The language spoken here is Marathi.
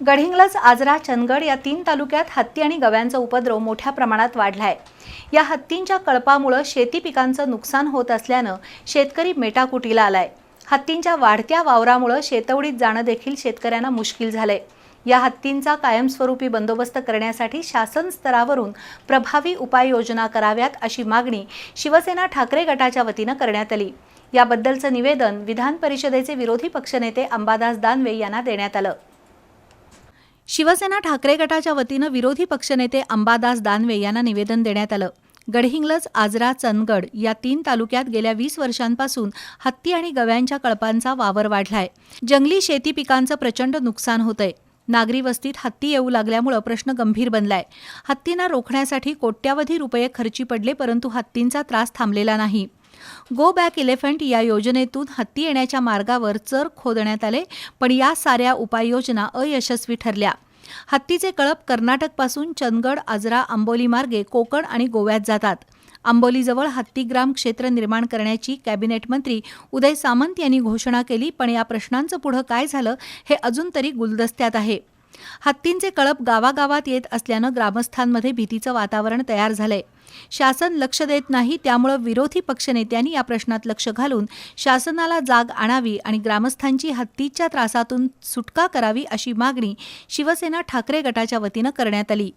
गडहिंग्लज आजरा चंदगड या तीन तालुक्यात हत्ती आणि गव्यांचा उपद्रव मोठ्या प्रमाणात वाढलाय. या हत्तींच्या कळपामुळं शेती पिकांचं नुकसान होत असल्यानं शेतकरी मेटाकुटीला आलाय. हत्तींच्या वाढत्या वावरामुळं शेतवडीत जाणं देखील शेतकऱ्यांना मुश्किल झालंय. या हत्तींचा कायमस्वरूपी बंदोबस्त करण्यासाठी शासन स्तरावरून प्रभावी उपाययोजना कराव्यात अशी मागणी शिवसेना ठाकरे गटाच्या वतीनं करण्यात आली. याबद्दलचं निवेदन विधान परिषदेचे विरोधी पक्षनेते अंबादास दानवे यांना देण्यात आलं. शिवसेना ठाकरे गटाच्या वतीनं विरोधी पक्षनेते अंबादास दानवे यांना निवेदन देण्यात आलं. गडहिंग्लज आजरा चंदगड या तीन तालुक्यात गेल्या वीस वर्षांपासून हत्ती आणि गव्यांच्या कळपांचा वावर वाढलाय. जंगली शेती पिकांचं प्रचंड नुकसान होतंय. नागरी वस्तीत हत्ती येऊ लागल्यामुळं प्रश्न गंभीर बनलाय. हत्तींना रोखण्यासाठी कोट्यावधी रुपये खर्ची पडले परंतु हत्तींचा त्रास थांबलेला नाही. गो बॅक इलेफंट या योजनेतून हत्ती येण्याच्या मार्गावर चर खोदण्यात आले पण या साऱ्या उपाययोजना अयशस्वी ठरल्या. हत्तीचे कळप कर्नाटकपासून चंदगड आजरा आंबोली मार्गे कोकण आणि गोव्यात जातात. आंबोलीजवळ हत्तीग्राम क्षेत्र निर्माण करण्याची कॅबिनेट मंत्री उदय सामंत यांनी घोषणा केली पण या प्रश्नांचं पुढं काय झालं हे अजून तरी गुलदस्त्यात आहे. हत्तींचे कळप गावागावात येत असल्यानं ग्रामस्थांमध्ये भीतीचं वातावरण तयार झालंय. शासन लक्ष देत नाही त्यामुळं विरोधी पक्षनेत्यांनी या प्रश्नात लक्ष घालून शासनाला जाग आणावी आणि ग्रामस्थांची हत्तीच्या त्रासातून सुटका करावी अशी मागणी शिवसेना ठाकरे गटाच्या वतीनं करण्यात आली.